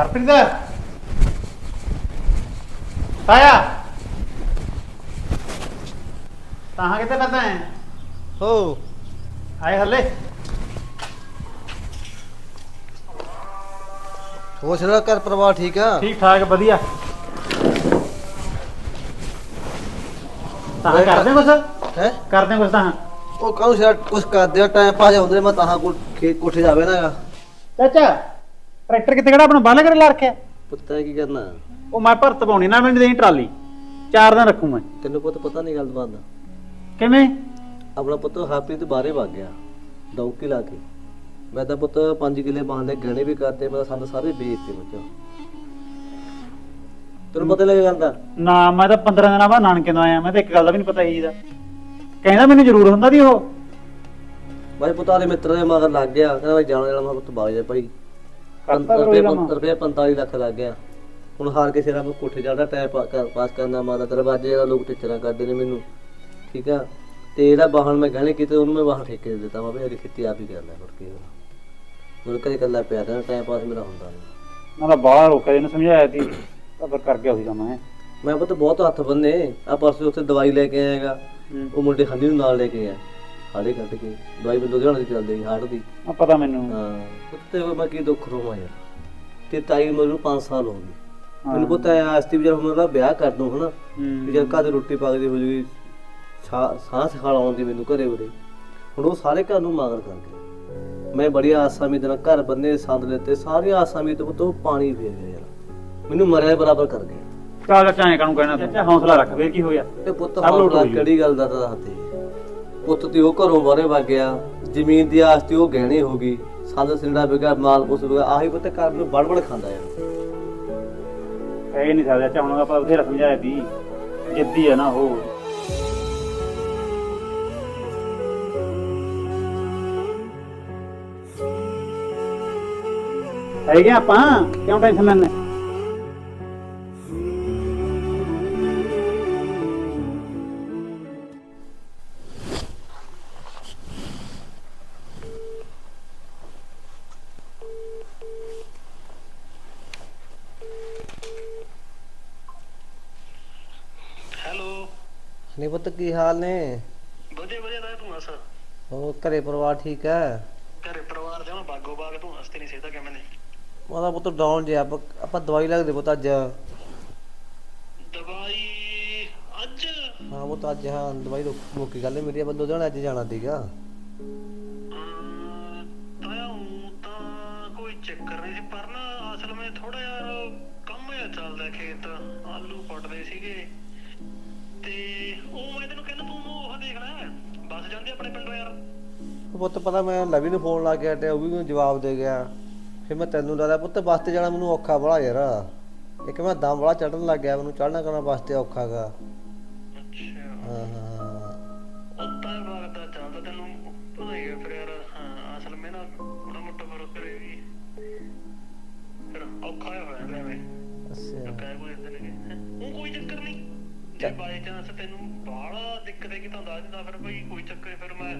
ਹਰਪ੍ਰੀਤ। ਤਾਇਆ। ਤਾਂ ਕਿੱਥੇ ਫਿਰਦਾ ਹੈ ਹੋ। ਆਏ ਹੱਲੇ ਹੋ ਸਿਰਾ ਘਰ ਪਰਿਵਾਰ ਠੀਕ ਆ? ਠੀਕ ਠਾਕ ਵਧੀਆ। ਤਾਂ ਕਰਦੇ ਕੁਛ? ਹੈ? ਕਰਦੇ ਕੁਛ ਤਾਂ ਉਹ ਕਾਹਨੂੰ ਸਿਰਾ ਕੁਛ ਕਰਦੇ ਟਾਈਮ ਪਾਸ ਹੁੰਦੇ ਮੈਂ ਤਾਂ ਕੋ ਖੇਤ ਕੋਠੇ ਜਾਵੇ ਨਾ ਚਾਚਾ ਟਰੈਕਟਰ ਕਿੱਥੇ ਖੜਾ? ਆਪਣਾ ਬੰਨ ਕਰ ਲਾ ਰੱਖਿਆ। ਪੁੱਤਾਂ ਕੀ ਕਰਨਾ? ਉਹ ਮੈਂ ਭਰਤ ਪਾਉਣੀ ਨਾ ਮੈਨੂੰ ਦੇਈ ਟਰਾਲੀ। ਚਾਰ ਦਿਨ ਰੱਖੂ ਮੈਂ। ਤੈਨੂੰ ਪੁੱਤ ਪਤਾ ਨਹੀਂ ਗੱਲ ਬਾਤ ਦਾ। ਕਿਵੇਂ? ਆਪਣਾ ਪੁੱਤ ਹਾਪੀ ਬਾਹਰੇ ਵਗ ਗਿਆ ਡੌਂਕੀ ਲਾ ਕੇ। ਮੈਂ ਤਾਂ ਪੁੱਤ 5 ਕਿੱਲੇ ਬਾਹਾਂ ਦੇ ਗਹਿਣੇ ਵੀ ਕਰਤੇ ਮੈਂ ਤਾਂ ਸੰਦ ਸਾਰੇ ਵੇਚਤੇ ਪੁੱਤ। ਤੈਨੂੰ ਪਤਾ ਲੱਗ ਜਾਂਦਾ? ਨਾ ਮੈਂ ਤਾਂ 15 ਦਿਨਾਂ ਬਾਅਦ ਨਾਨਕੇ ਤੋਂ ਆਇਆ ਮੈਂ ਤਾਂ ਇੱਕ ਗੱਲ ਦਾ ਵੀ ਨਹੀਂ ਪਤਾ ਸੀ ਦਾ। ਕਹਿੰਦਾ ਮੈਨੂੰ ਜ਼ਰੂਰ ਹੁੰਦਾ ਦੀ ਉਹ। ਮੈਂ ਪੁੱਤਾਂ ਦੇ ਮਿੱਤਰ ਦੇ ਮਗਰ ਲੱਗ ਗਿਆ ਕਹਿੰਦਾ ਜਾਣ ਜਾਣਾ ਮੈਂ ਪੁੱਤ ਬਾਗ ਜਾ ਭਾਈ। ਕਰਤਾ ਰੁਪਏ ਪ੍ਰੋਗਰਾਮ ਰੁਪਏ 45 ਲੱਖ ਲੱਗ ਗਿਆ। ਹੁਣ ਹਾਰ ਕੇ ਸਿਰਾਂ ਮੈਂ ਕੋਠੇ ਚੜਦਾ ਟਾਈਮ ਪਾ- ਕਰ- ਪਾਸ ਕਰਨਾ ਮਾਰਾ ਦਰਵਾਜ਼ੇ ਦਾ ਲੋਕ ਟਿਚਰਾਂ ਕਰਦੇ ਨੇ ਮੈਨੂੰ। ਠੀਕ ਆ? ਤੇ ਇਹਦਾ ਵਾਹਨ ਮੈਂ ਗਹਿਣੇ ਕੀਤੇ ਉਹਨੂੰ ਮੈਂ ਵਾਹਨ ਠੇਕੇ ਦੇ ਦਿੱਤਾ ਮੈਂ ਵੀ ਅਗੇ ਖੇਤੀ ਆਪ ਹੀ ਕਰ ਲੈ ਮੁੜ ਕੇ ਮੁੜ ਕੇ ਇਕੱਲਾ ਪਿਆ ਰਹਿਣਾ ਟਾਈਮ ਪਾਸ ਮੇਰਾ ਹੁੰਦਾ ਨਹੀਂ ਮੈਂ ਤਾਂ ਬਾਹਲਾ ਰੋਕਿਆ ਇਹਨੂੰ ਸਮਝਾਇਆ ਸੀ ਤਾਂ ਫਿਰ ਕਰ ਗਿਆ ਉਹੀ ਕੰਮ ਹੈ ਮੈਂ ਪੁੱਤ ਬਹੁਤ ਹੱਥ ਬੰਨੇ ਆ ਪਰਸੋਂ ਉੱਥੇ ਦਵਾਈ ਲੈ ਕੇ ਆਏਗਾ ਉਹ ਮੁੰਡੇ ਹੰਦੀ ਨੂੰ ਨਾਲ ਲੈ ਕੇ ਆਇਆ। ਹਾੜੇ ਕੱਢ ਕੇ ਦਵਾਈ ਬੰਦੋ ਦੀ ਚੱਲਦੀ ਸੀ ਹਾਰਟ ਦੀ। ਆ ਪਤਾ ਮੈਨੂੰ। ਹਾਂ ਉੱਤੇ ਮੈਂ ਕੀ ਦੁੱਖ ਰੋਵਾਂ ਯਾਰ। ਤੇ ਤਾਈ ਮੈਨੂੰ 5 ਸਾਲ ਹੋ ਗਏ। ਮੈਨੂੰ ਪਤਾ ਹੈ ਆਸਤੀ ਵੀ ਜਦ ਹੁਣ ਉਹਦਾ ਵਿਆਹ ਕਰ ਦੂੰ ਹਨਾ? ਵੀ ਜਦ ਘਰ ਦੀ ਰੋਟੀ ਪੱਕਦੀ ਹੋ ਜੂਗੀ ਸਾਹ ਸਾਹ ਸਿਖਾਲ ਆਉਂਦੀ ਮੈਨੂੰ ਘਰੇ ਉਰੇ। ਹੁਣ ਉਹ ਸਾਰੇ ਘਰ ਨੂੰ ਮਾਗਰ ਕਰ ਗਏ। ਮੈਂ ਬੜੀ ਆਸਾਂ ਮੀ ਨਾਲ ਘਰ ਬੰਨੇ ਸੰਦ ਲੈਤੇ ਸਾਰੀਆਂ ਆਸਾਂ ਮੀ ਤੋਂ ਤੋਂ ਪਾਣੀ ਪੀ ਗਿਆ ਯਾਰ। ਮੈਨੂੰ ਮਰਿਆ ਬਰਾਬਰ ਕਰ ਗਏ ਚਾਚਾ ਐਂ ਕਾਹਨੂੰ ਕਹਿਣਾ ਚਾਚਾ ਹੌਸਲਾ ਰੱਖ ਫੇਰ ਕੀ ਹੋਇਆ? ਤੇ ਪੁੱਤ ਹੌਸਲਾ। ਕਿਹੜੀ ਗੱਲ ਦਾ ਤਾਂ ਹੱਥੇ ਪੁੱਤ ਤੇ ਉਹ ਘਰੋਂ ਬਾਹਰੇ ਵਗ ਗਿਆ। ਜ਼ਮੀਨ ਦੀ ਆਸਤੀ ਉਹ ਗਹਿਣੇ ਹੋ ਗਈ। ਸੰਦ ਸਿੰਡਾ ਬਿਗਾ ਮਾਲ ਕੁਛ ਬਿਗਾ ਆਹੀ ਪੁੱਤ ਘਰ ਨੂੰ ਬੜ ਖਾਂਦਾ ਯਾਰ ਕਹਿ ਨਹੀਂ ਸਕਦਾ ਚਾਚਾ ਆਪਾਂ ਬਥੇਰਾ ਸਮਝਾਇਆ ਦੀ ਜਿੱਦੀ ਹੈ ਨਾ ਉਹ। ਹੈਗੇ ਆਪਾਂ? ਕਿਉਂ ਟੈਨਸ਼ਨ ਲੈਣੇ ਕੀ ਹਾਲ ਨੇ? ਵਧੀਆ ਵਧੀਆ ਰਹਿ ਤੂੰ ਹੱਸ ਉਹ ਘਰੇ ਪਰਿਵਾਰ ਠੀਕ ਹੈ ਘਰੇ ਪਰਿਵਾਰ ਜਮਾ ਬਾਗੋ ਬਾਗ ਤੂੰ ਹੱਸਤੇ ਨਹੀਂ ਸੇਦਾ ਕਿਵੇਂ ਨੇ? ਮਾਦਾ ਪੁੱਤ ਡਾਊਨ ਜਿਹਾ ਆਪਾਂ ਦਵਾਈ ਲੱਗਦੇ ਪੁੱਤ ਅੱਜ। ਦਵਾਈ ਅੱਜ? ਹਾਂ ਪੁੱਤ ਅੱਜ ਹਾਂ ਦਵਾਈ ਰੁਕ- ਮੁੱਕੀ ਗੱਲ ਹੈ ਮੇਰੀ ਬੰਦੋ ਜਾਣਾ ਅੱਜ ਜਾਣਾ ਸੀਗਾ। ਤਾਂ ਚੱਕਰ ਨਹੀਂ ਸੀ ਪਰ ਨਾ ਅਸਲ ਵਿੱਚ ਥੋੜਾ ਜਿਹਾ ਕੰਮ ਜਿਹਾ ਚੱਲਦਾ ਖੇਤ ਆਲੂ ਪੱਟਦੇ ਸੀਗੇ। ਤੇ ਉਹ ਤੈਨੂੰ ਕਹਿੰਦਾ ਤੂੰ ਉਹ ਦੇਖ ਲੈ ਬੱਸ ਜਾਂਦੀ ਆਪਣੇ ਪਿੰਡੋਂ ਯਾਰ। ਉਹ ਪੁੱਤ ਪਤਾ ਮੈਂ ਲਵੀ ਨੂੰ ਫੋਨ ਲਾ ਕੇ ਹਟਿਆ ਉਹ ਵੀ ਮੈਨੂੰ ਜਵਾਬ ਦੇ ਗਿਆ। ਫਿਰ ਮੈਂ ਤੈਨੂੰ ਲਾਦਾ ਪੁੱਤ ਬੱਸ ਤੇ ਜਾਣਾ ਮੈਨੂੰ ਔਖਾ ਬੜਾ ਯਾਰ। ਇੱਕ ਮੈਂ ਦਮ ਬੜਾ ਚੜਨ ਲੱਗ ਗਿਆ ਮੈਨੂੰ ਚੜਨਾ ਕਰਨਾ ਬੱਸ ਤੇ ਔਖਾਗਾ ਅੱਛਾ। ਹਾਂ ਹਾਂ। ਜੇ ਬਾਈ ਚਾਂਸ ਤੈਨੂੰ ਬਾਹਲਾ ਦਿੱਕਤ ਹੈ ਕਿ ਤਾਂ ਦੱਸ ਦਿੰਦਾ ਫਿਰ ਕੋਈ ਕੋਈ ਚੱਕਰ ਨੀ, ਫਿਰ ਮੈਂ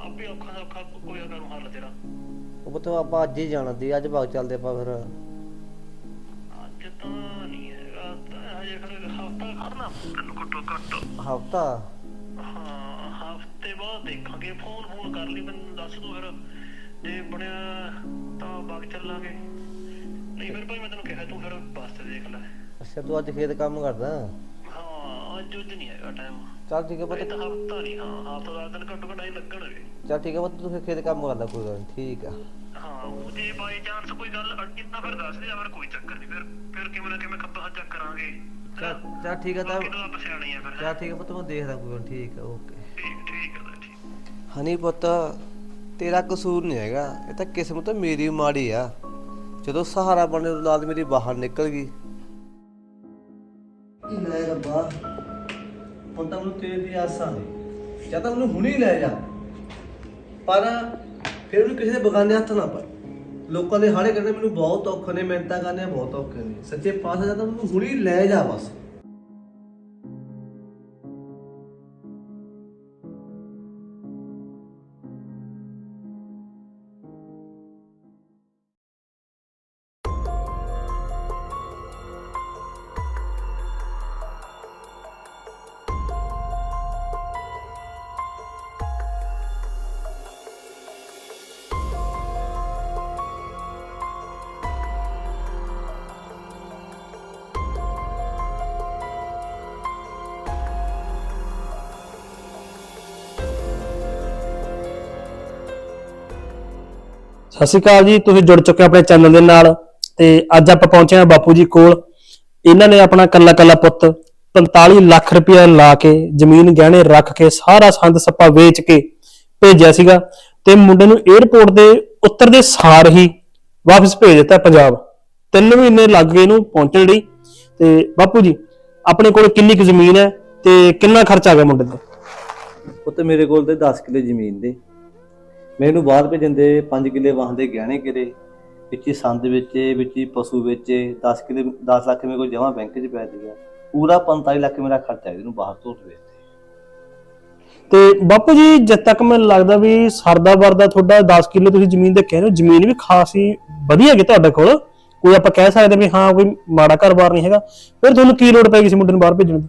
ਆਪੇ ਔਖਾ ਦਾ ਔਖਾ ਕੋਈ ਕਰੂੰ ਹੱਲ ਤੇਰਾ। ਉਹ ਪੁੱਤ ਆਪਾਂ ਅੱਜ ਹੀ ਜਾਣਾ ਦੀ ਅੱਜ ਬਾਗ ਚੱਲਦੇ ਆਪਾਂ ਫਿਰ। ਅੱਜ ਤਾਂ ਨਹੀਂ ਹੈਗਾ ਤਾਂ ਹਜੇ ਫਿਰ ਹਫਤਾ ਖੜਨਾ ਤੈਨੂੰ ਘੱਟੋ ਘੱਟ। ਹਫਤਾ? ਹਾਂ ਹਫ਼ਤੇ ਬਾਅਦ ਦੇਖਾਂਗੇ ਫੋਨ ਫੋਨ ਕਰ ਲਈ ਮੈਨੂੰ ਦੱਸ ਦੋ ਫਿਰ। ਜੇ ਬਣਿਆ ਤਾਂ ਬਾਗ ਚੱਲਾਂਗੇ। ਨਹੀਂ ਫਿਰ ਭਾਈ ਮੈਂ ਤੈਨੂੰ ਕਿਹਾ ਤੂੰ ਫਿਰ ਬੱਸ ਤੇ ਦੇਖ ਲੈ। ਅੱਛਾ ਤੂੰ ਅੱਜ ਖੇਤ ਕੰਮ ਕਰਦਾ? ਹਾਂ ਅੱਜ ਉੱਜ ਨਹੀਂ ਹੈਗਾ ਟਾਈਮ ਚੱਲ ਠੀਕ ਹੈ ਪੁੱਤ। ਤਾਂ ਹਫਤਾ ਨਹੀਂ ਹਾਂ ਹਫਤਾ ਦਾ ਦਿਨ ਘੱਟੋ ਘੱਟ ਹੀ ਲੱਗਣਗੇ। ਚੱਲ ਠੀਕ ਹੈ ਪੁੱਤ ਤੂੰ ਫਿਰ ਖੇਤ ਕੰਮ ਕਰਦਾ ਕੋਈ ਗੱਲ ਨੀ ਠੀਕ ਆ। ਹਾਂ ਉਹ ਜੇ ਬਾਈ ਚਾਂਸ ਕੋਈ ਗੱਲ ਅੜਕੀ ਤਾਂ ਫਿਰ ਦੱਸ ਦੇ ਫਿਰ ਕੋਈ ਚੱਕਰ ਨਹੀਂ ਫਿਰ ਫਿਰ ਕਿਵੇਂ ਨਾ ਕਿਵੇਂ ਖੱਪਾ ਚੱਕ ਕਰਾਂਗੇ। ਚੱਲ ਚੱਲ ਠੀਕ ਹੈ ਤਾਂ। ਚੱਲ ਠੀਕ ਹੈ ਪੁੱਤ ਮੈਂ ਦੇਖਦਾ ਕੋਈ ਗੱਲ ਠੀਕ ਹੈ ਓਕੇ। ਠੀਕ ਠੀਕ ਹੈ ਠੀਕ। ਹਨੀ ਪੁੱਤ ਤੇਰਾ ਕਸੂਰ ਨਹੀਂ ਹੈਗਾ ਇਹ ਤਾਂ ਕਿਸਮਤ ਮੇਰੀ ਮਾੜੀ ਆ। ਜਦੋਂ ਸਹਾਰਾ ਬਣੇ ਔਲਾਦ ਮੇਰੀ ਬਾਹਰ ਨਿਕਲ ਗਈ। ਲੈ ਰੱਬਾ? ਹੁਣ ਤਾਂ ਮੈਨੂੰ ਤੇਰੇ ਦੀ ਆਸਾਂ ਨੇ ਜਾਂ ਤਾਂ ਮੈਨੂੰ ਹੁਣੇ ਹੀ ਲੈ ਜਾ। ਪਰ ਫਿਰ ਉਹਨੂੰ ਕਿਸੇ ਦੇ ਬਗਾਨੇ ਹੱਥ ਨਾ ਪਾ ਲੋਕਾਂ ਦੇ ਹਾੜੇ ਕਰਨੇ ਮੈਨੂੰ ਬਹੁਤ ਔਖੇ ਨੇ ਮਿਹਨਤਾਂ ਕਰਨੇ ਬਹੁਤ ਔਖੇ ਨੇ। ਸੱਚੇ ਪਾਤਸ਼ਾਹ ਤਾਂ ਮੈਨੂੰ ਹੁਣੇ ਹੀ ਲੈ ਜਾ ਬਸ। ਸਤਿ ਸ਼੍ਰੀ ਅਕਾਲ ਜੀ, ਤੁਸੀਂ ਜੁੜ ਚੁੱਕੇ ਆਪਣੇ ਚੈਨਲ ਦੇ ਨਾਲ ਤੇ ਅੱਜ ਆਪਾਂ ਪਹੁੰਚੇ ਹਾਂ ਬਾਪੂ ਜੀ ਕੋਲ। ਇਹਨਾਂ ਨੇ ਆਪਣਾ ਕੱਲਾ ਕੱਲਾ ਪੁੱਤ 45 ਲੱਖ ਰੁਪਇਆ ਲਾ ਕੇ ਜ਼ਮੀਨ ਗਹਿਣੇ ਰੱਖ ਕੇ ਸਾਰਾ ਸੰਦ ਸੱਪਾ ਵੇਚ ਕੇ ਭੇਜਿਆ ਸੀਗਾ ਤੇ ਮੁੰਡੇ ਨੂੰ 에ਅਰਪੋਰਟ ਦੇ ਉਤਰਦੇ ਸਾਰ ਹੀ ਵਾਪਸ ਭੇਜ ਦਿੱਤਾ ਪੰਜਾਬ। ਤਿੰਨ ਮਹੀਨੇ ਲੱਗ ਗਏ ਇਹਨੂੰ ਪਹੁੰਚਣ ਲਈ ਤੇ ਬਾਪੂ ਜੀ, ਆਪਣੇ ਕੋਲ ਕਿੰਨੀ ਕੁ ਜ਼ਮੀਨ ਹੈ ਤੇ ਕਿੰਨਾ ਖਰਚਾ ਆ ਗਿਆ ਮੁੰਡੇ ਤੇ? ਮੇਰੇ ਕੋਲ ਤੇ 10 ਕਿੱਲੇ ਜ਼ਮੀਨ ਦੇ। ਮੈਨੂੰ ਬਾਹਰ ਭੇਜਣ ਦੇ 5 ਕਿੱਲੇ ਵਾਹਨ ਦੇ ਗਹਿਣੇ ਕਿਰੇ ਵਿੱਚ ਹੀ ਸੰਦ ਵੇਚੇ ਵਿੱਚ ਹੀ ਪਸ਼ੂ ਵੇਚੇ 10 ਕਿੱਲੇ 10 ਲੱਖ ਮੇਰੇ ਕੋਲ ਜਮਾ ਬੈਂਕ 'ਚ ਪੈ ਗਿਆ। ਪੂਰਾ 45 ਲੱਖ ਮੇਰਾ ਖਰਚਾ ਹੈ ਇਹਨੂੰ ਬਾਹਰ ਤੋਂ ਵੇਚ ਤੇ ਬਾਪੂ ਜੀ ਜਦ ਤੱਕ ਮੈਨੂੰ ਲੱਗਦਾ ਵੀ ਸਰਦਾ ਵਰਦਾ ਤੁਹਾਡਾ 10 ਕਿੱਲੇ ਤੁਸੀਂ ਜ਼ਮੀਨ ਦੇ ਕਹਿ ਰਹੇ ਹੋ ਜ਼ਮੀਨ ਵੀ ਖਾਸੀ ਵਧੀਆ ਹੈਗੀ ਤੁਹਾਡੇ ਕੋਲ। ਕੋਈ ਆਪਾਂ ਕਹਿ ਸਕਦੇ ਵੀ ਹਾਂ ਕੋਈ ਮਾੜਾ ਘਰ-ਬਾਰ ਨਹੀਂ ਹੈਗਾ। ਫਿਰ ਤੁਹਾਨੂੰ ਕੀ ਲੋੜ ਪੈ ਗਈ ਸੀ ਮੁੰਡੇ ਨੂੰ ਬਾਹਰ ਭੇਜਣ ਦੀ?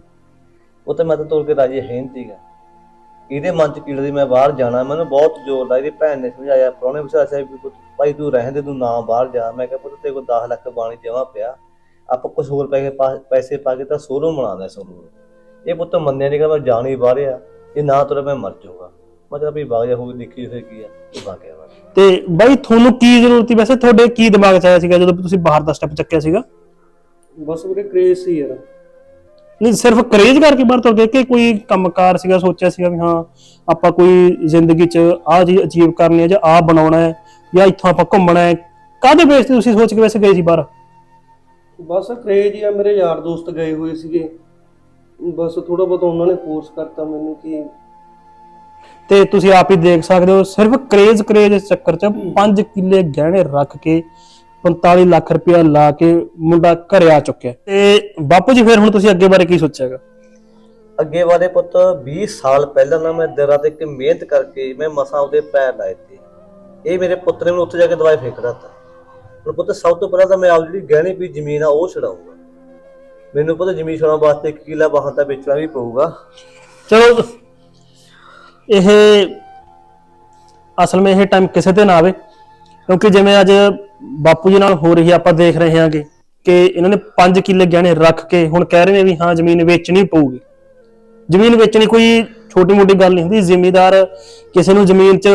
ਉਹ ਤੇ ਮੈਂ ਤਾਂ ਤੋੜ ਕੇ ਰਾਜੀ ਹੈ ਨਹੀਂ ਸੀਗਾ। ਇਹਦੇ ਮਨ ਚ ਕੀੜਦੀ ਮੈਂ ਬਾਹਰ ਜਾਣਾ ਮੈਨੂੰ ਬਹੁਤ ਜ਼ੋਰ ਲਾਇਆ ਇਹਦੀ ਭੈਣ ਨੇ ਸਮਝਾਇਆ ਪ੍ਰਾਹੁਣੇ ਵਿਚਾਰਿਆ ਵੀ ਪੁੱਤ ਭਾਈ ਤੂੰ ਰਹਿਣ ਦੇ ਤੂੰ ਨਾ ਬਾਹਰ ਜਾ। ਮੈਂ ਕਿਹਾ ਪੁੱਤ ਤੇਰੇ ਕੋਲ 10 ਲੱਖ ਬਾਣੀ ਜਮਾ ਪਿਆ। ਆਪਾਂ ਕੁਝ ਹੋਰ ਪੈਸੇ ਪੈਸੇ ਪਾ ਕੇ ਤਾਂ ਸੋਰੋ ਬਣਾਉਂਦਾ ਸੋਰੋ ਇਹ ਪੁੱਤ ਮੰਨਿਆ ਨਹੀਂ ਕਿ ਮੈਂ ਜਾਣੀ ਬਾਹਰ ਆ ਇਹ ਨਾ ਤੁਰੇ ਮੈਂ ਮਰ ਜਾਊਗਾ। ਮੈਂ ਕਿਹਾ ਵੀ ਬਾਗ ਜਾ ਹੋਊ ਦੇਖੀ ਫਿਰ ਕੀ ਆ ਇਹ ਬਾਗ ਗਿਆ ਤੇ ਬਾਈ ਤੁਹਾਨੂੰ ਕੀ ਜ਼ਰੂਰਤ ਸੀ? ਵੈਸੇ ਤੁਹਾਡੇ ਕੀ ਦਿਮਾਗ 'ਚ ਆਇਆ ਸੀਗਾ ਜਦੋਂ ਤੁਸੀਂ ਬਾਹਰ ਦਾ ਸਟੈਪ ਚੱਕਿਆ ਸੀਗਾ? ਬਸ ਵੀਰੇ ਕ੍ਰੇਜ਼ ਸੀ ਯਾਰ। ਨਹੀਂ ਸਿਰਫ ਕਰੇਜ ਕਰਕੇ ਬਾਹਰ ਤੁਰ ਗਏ ਕਿ ਕੋਈ ਕੰਮਕਾਰ ਸੀਗਾ ਸੋਚਿਆ ਸੀਗਾ ਵੀ ਹਾਂ ਆਪਾਂ ਕੋਈ ਜ਼ਿੰਦਗੀ 'ਚ ਆਹ ਚੀਜ਼ ਅਚੀਵ ਕਰਨੀ ਹੈ ਜਾਂ ਆਹ ਬਣਾਉਣਾ ਹੈ ਜਾਂ ਇੱਥੋਂ ਆਪਾਂ ਘੁੰਮਣਾ ਹੈ। ਕਾਹਦੇ ਬੇਸ ਤੇ ਤੁਸੀਂ ਸੋਚ ਕੇ ਵੈਸੇ ਗਏ ਸੀ ਬਾਹਰ? ਬਸ ਕ੍ਰੇਜ਼ ਹੀ ਆ ਮੇਰੇ ਯਾਰ ਦੋਸਤ ਗਏ ਹੋਏ ਸੀਗੇ। ਬਸ ਥੋੜਾ ਬਹੁਤ ਉਹਨਾਂ ਨੇ ਫੋਰਸ ਕਰਤਾ ਮੈਨੂੰ ਕਿ ਤੇ ਤੁਸੀਂ ਆਪ ਹੀ ਦੇਖ ਸਕਦੇ ਹੋ ਸਿਰਫ ਕਰੇਜ਼ ਕਰੇਜ਼ ਚੱਕਰ 'ਚ 5 ਕਿੱਲੇ ਗਹਿਣੇ ਰੱਖ ਕੇ 45 ਲੱਖ ਰੁਪਇਆ ਲਾ ਕੇ ਮੁੰਡਾ ਘਰੇ ਆ ਚੁੱਕਿਆ। ਤੇ ਬਾਪੂ ਜੀ ਫਿਰ ਹੁਣ ਤੁਸੀਂ ਅੱਗੇ ਬਾਰੇ ਕੀ ਸੋਚਿਆਗਾ ਅੱਗੇ ਵਾਲੇ ਪੁੱਤ 20 ਸਾਲ ਪਹਿਲਾਂ ਨਾ ਮੈਂ ਦਿਨ ਰਾਤ ਇੱਕ ਮਿਹਨਤ ਕਰਕੇ ਮੈਂ ਮਸਾਂ ਉਹਦੇ ਪੈਰ ਲਾਏ ਤੇ। ਇਹ ਮੇਰੇ ਪੁੱਤ ਨੇ ਮੈਨੂੰ ਉੱਥੇ ਜਾ ਕੇ ਦਵਾਈ ਫੇਕ ਦਿੱਤਾ ਹੁਣ ਪੁੱਤ ਸਭ ਤੋਂ ਪਹਿਲਾਂ ਤਾਂ ਮੈਂ ਆਪ ਜਿਹੜੀ ਗਹਿਣੇ ਵੀ ਜ਼ਮੀਨ ਆ ਉਹ ਛਡਾਊਂਗਾ। ਮੈਨੂੰ ਪਤਾ ਜ਼ਮੀਨ ਛਡਾਉਣ ਵਾਸਤੇ ਇੱਕ ਕਿੱਲਾ ਵਾਹਨ ਤਾਂ ਵੇਚਣਾ ਵੀ ਪਊਗਾ। ਚਲੋ ਇਹ ਅਸਲ ਵਿੱਚ ਇਹ ਟਾਈਮ ਕਿਸੇ ਤੇ ਨਾ ਆਵੇ। ਕਿਉਂਕਿ ਜਿਵੇਂ ਅੱਜ ਬਾਪੂ ਜੀ ਨਾਲ ਹੋ ਰਹੀ ਆਪਾਂ ਦੇਖ ਰਹੇ ਹਾਂਗੇ ਕਿ ਇਹਨਾਂ ਨੇ 5 ਕਿੱਲੇ ਗਹਿਣੇ ਰੱਖ ਕੇ ਹੁਣ ਕਹਿ ਰਹੇ ਨੇ ਵੀ ਹਾਂ, ਜ਼ਮੀਨ ਵੇਚਣੀ ਪਊਗੀ। ਜ਼ਮੀਨ ਵੇਚਣੀ ਕੋਈ ਛੋਟੀ ਮੋਟੀ ਗੱਲ ਨਹੀਂ ਹੁੰਦੀ, ਜ਼ਿਮੀਦਾਰ ਕਿਸੇ ਨੂੰ ਜ਼ਮੀਨ 'ਚ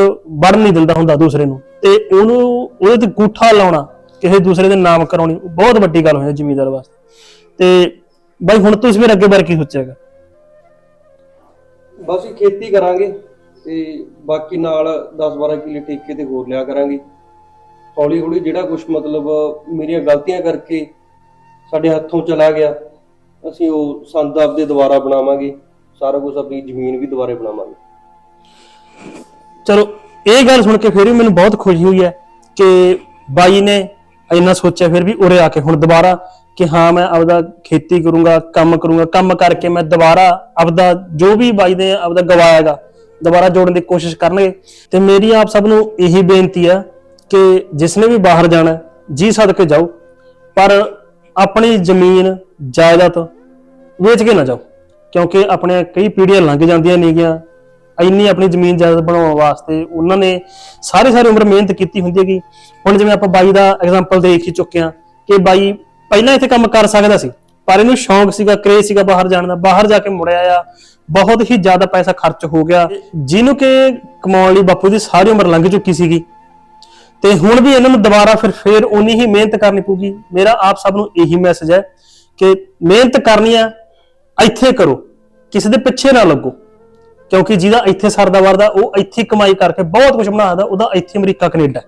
ਵੜਨ ਨਹੀਂ ਦਿੰਦਾ ਹੁੰਦਾ ਦੂਸਰੇ ਨੂੰ। ਤੇ ਉਹਨੂੰ, ਉਹਦੇ ਤੇ ਗੂਠਾ ਲਾਉਣਾ, ਕਿਸੇ ਦੂਸਰੇ ਦੇ ਨਾਮ ਕਰਾਉਣੀ, ਬਹੁਤ ਵੱਡੀ ਗੱਲ ਹੋਈ ਜ਼ਿਮੀਦਾਰ ਵਾਸਤੇ। ਤੇ ਬਾਈ, ਹੁਣ ਤੁਸੀਂ ਫਿਰ ਅੱਗੇ ਬਾਰੇ ਕੀ ਸੋਚਿਆਗਾ? ਬਸ ਖੇਤੀ ਕਰਾਂਗੇ ਤੇ ਬਾਕੀ ਨਾਲ 10-12 ਕਿੱਲੇ ਠੇਕੇ ਤੇ ਹੋਰ ਲਿਆ ਕਰਾਂਗੇ। ਹੌਲੀ ਹੌਲੀ ਜਿਹੜਾ ਕੁਝ ਮਤਲਬ ਮੇਰੀਆਂ ਗਲਤੀਆਂ ਕਰਕੇ ਸਾਡੇ ਹੱਥੋਂ ਚਲਾ ਗਿਆ, ਅਸੀਂ ਉਹ ਸੰਦ ਆਪਦੇ ਦੁਬਾਰਾ ਬਣਾਵਾਂਗੇ, ਸਾਰਾ ਕੁਝ ਆਪਣੀ ਜ਼ਮੀਨ ਵੀ ਦੁਬਾਰੇ ਬਣਾਵਾਂਗੇ। ਚਲੋ, ਇਹ ਗੱਲ ਸੁਣ ਕੇ ਫਿਰ ਵੀ ਮੈਨੂੰ ਬਹੁਤ ਖੁਸ਼ੀ ਹੋਈ ਹੈ ਕਿ ਬਾਈ ਨੇ ਇੰਨਾ ਸੋਚਿਆ, ਫਿਰ ਵੀ ਉਰੇ ਆ ਕੇ ਹੁਣ ਦੁਬਾਰਾ ਕਿ ਹਾਂ, ਮੈਂ ਆਪਦਾ ਖੇਤੀ ਕਰੂੰਗਾ, ਕੰਮ ਕਰੂੰਗਾ, ਕੰਮ ਕਰਕੇ ਮੈਂ ਦੁਬਾਰਾ ਆਪਦਾ ਜੋ ਵੀ ਬਾਈ ਨੇ ਆਪਦਾ ਗਵਾਇਆਗਾ ਦੁਬਾਰਾ ਜੋੜਨ ਦੀ ਕੋਸ਼ਿਸ਼ ਕਰਨਗੇ। ਤੇ ਮੇਰੀ ਆਪ ਸਭ ਨੂੰ ਇਹੀ ਬੇਨਤੀ ਆ ਕਿ ਜਿਸਨੇ ਵੀ ਬਾਹਰ ਜਾਣਾ, ਜੀ ਸਦਕੇ ਜਾਓ, ਪਰ ਆਪਣੀ ਜ਼ਮੀਨ, ਜਾਇਦਾਦ ਵੇਚ ਕੇ ਨਾ ਜਾਓ, ਕਿਉਂਕਿ ਆਪਣੇ ਕਈ ਪੀੜ੍ਹੀਆਂ ਲੰਘ ਜਾਂਦੀਆਂ ਨੇਗੀਆਂ, ਇੰਨੀ ਆਪਣੀ ਜ਼ਮੀਨ ਜਾਇਦਾਦ ਬਣਾਉਣ ਵਾਸਤੇ ਉਹਨਾਂ ਨੇ ਸਾਰੀ ਸਾਰੀ ਉਮਰ ਮਿਹਨਤ ਕੀਤੀ ਹੁੰਦੀ ਹੈਗੀ। ਹੁਣ ਜਿਵੇਂ ਆਪਾਂ ਬਾਈ ਦਾ ਐਗਜ਼ਾਮਪਲ ਦੇਖ ਹੀ ਚੁੱਕੇ ਹਾਂ ਕਿ ਬਾਈ ਪਹਿਲਾਂ ਇੱਥੇ ਕੰਮ ਕਰ ਸਕਦਾ ਸੀ, ਪਰ ਇਹਨੂੰ ਸ਼ੌਂਕ ਸੀਗਾ, ਕਰੇਜ਼ ਸੀਗਾ ਬਾਹਰ ਜਾਣ ਦਾ, ਬਾਹਰ ਜਾ ਕੇ ਮੁੜਿਆ ਆ, ਬਹੁਤ ਹੀ ਜ਼ਿਆਦਾ ਪੈਸਾ ਖਰਚ ਹੋ ਗਿਆ, ਜਿਹਨੂੰ ਕਿ ਕਮਾਉਣ ਲਈ ਬਾਪੂ ਦੀ ਸਾਰੀ ਉਮਰ ਲੰਘ ਚੁੱਕੀ ਸੀਗੀ। ਤੇ ਹੁਣ ਵੀ ਇਹਨਾਂ ਨੂੰ ਦੁਬਾਰਾ ਫਿਰ ਫੇਰ ਉਨੀ ਹੀ ਮਿਹਨਤ ਕਰਨੀ ਪਊਗੀ। ਮੇਰਾ ਆਪ ਸਭ ਨੂੰ ਇਹੀ ਮੈਸੇਜ ਹੈ ਕਿ ਮਿਹਨਤ ਕਰਨੀ ਆ, ਇੱਥੇ ਕਰੋ, ਕਿਸੇ ਦੇ ਪਿੱਛੇ ਨਾ ਲੱਗੋ। ਕਿਉਂਕਿ ਜਿਹਦਾ ਇੱਥੇ ਸਰਦਾ ਵਰਦਾ, ਉਹ ਇੱਥੇ ਕਮਾਈ ਕਰਕੇ ਬਹੁਤ ਕੁਝ ਬਣਾਦਾ ਉਹਦਾ ਇੱਥੇ ਅਮਰੀਕਾ, ਕੈਨੇਡਾ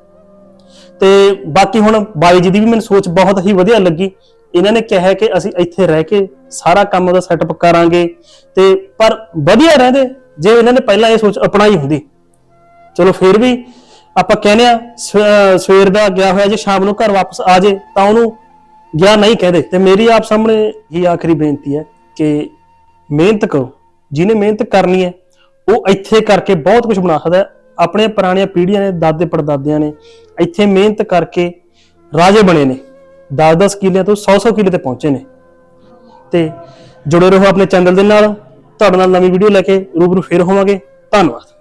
ਤੇ ਬਾਕੀ ਹੁਣ ਬਾਈ ਜੀ ਦੀ ਵੀ ਮੈਨੂੰ ਸੋਚ ਬਹੁਤ ਹੀ ਵਧੀਆ ਲੱਗੀ। ਇਹਨਾਂ ਨੇ ਕਿਹਾ ਕਿ ਅਸੀਂ ਇੱਥੇ ਰਹਿ ਕੇ ਸਾਰਾ ਕੰਮ ਦਾ ਸੈਟਅਪ ਕਰਾਂਗੇ। ਤੇ ਪਰ ਵਧੀਆ ਰਹਿੰਦੇ, ਜੇ ਇਹਨਾਂ ਨੇ ਪਹਿਲਾਂ ਇਹ ਸੋਚ ਅਪਣਾਈ ਹੁੰਦੀ। ਚਲੋ ਫਿਰ ਵੀ ਆਪਾਂ ਕਹਿੰਦੇ ਆ ਸਵ- ਸਵੇਰ ਦਾ ਗਿਆ ਹੋਇਆ ਜੇ, ਸ਼ਾਮ ਨੂੰ ਘਰ ਵਾਪਸ ਆ ਜੇ, ਤਾਂ ਉਹਨੂੰ ਗਿਆ ਨਹੀਂ ਕਹਿੰਦੇ। ਤੇ ਮੇਰੀ ਆਪ ਸਾਹਮਣੇ ਹੀ ਆਖਰੀ ਬੇਨਤੀ ਹੈ ਕਿ ਮਿਹਨਤ ਕਰੋ। ਜਿਹਨੇ ਮਿਹਨਤ ਕਰਨੀ ਹੈ, ਉਹ ਇੱਥੇ ਕਰਕੇ ਬਹੁਤ ਕੁਝ ਬਣਾ ਸਕਦਾ ਹੈ। ਆਪਣੇ ਪੁਰਾਣੀਆਂ ਪੀੜ੍ਹੀਆਂ ਨੇ, ਦਾਦੇ ਪੜਦਾਦਿਆਂ ਨੇ, ਇੱਥੇ ਮਿਹਨਤ ਕਰਕੇ ਰਾਜੇ ਬਣੇ ਨੇ। 10-10 ਕਿੱਲਿਆਂ ਤੋਂ 100-100 ਕਿੱਲੇ ਤੇ ਪਹੁੰਚੇ ਨੇ। ਤੇ ਜੁੜੇ ਰਹੋ ਆਪਣੇ ਚੈਨਲ ਦੇ ਨਾਲ। ਤੁਹਾਡੇ ਨਾਲ ਨਵੀਂ ਵੀਡੀਓ ਲੈ ਕੇ ਰੂਬਰੂ ਫੇਰ ਹੋਵਾਂਗੇ। ਧੰਨਵਾਦ।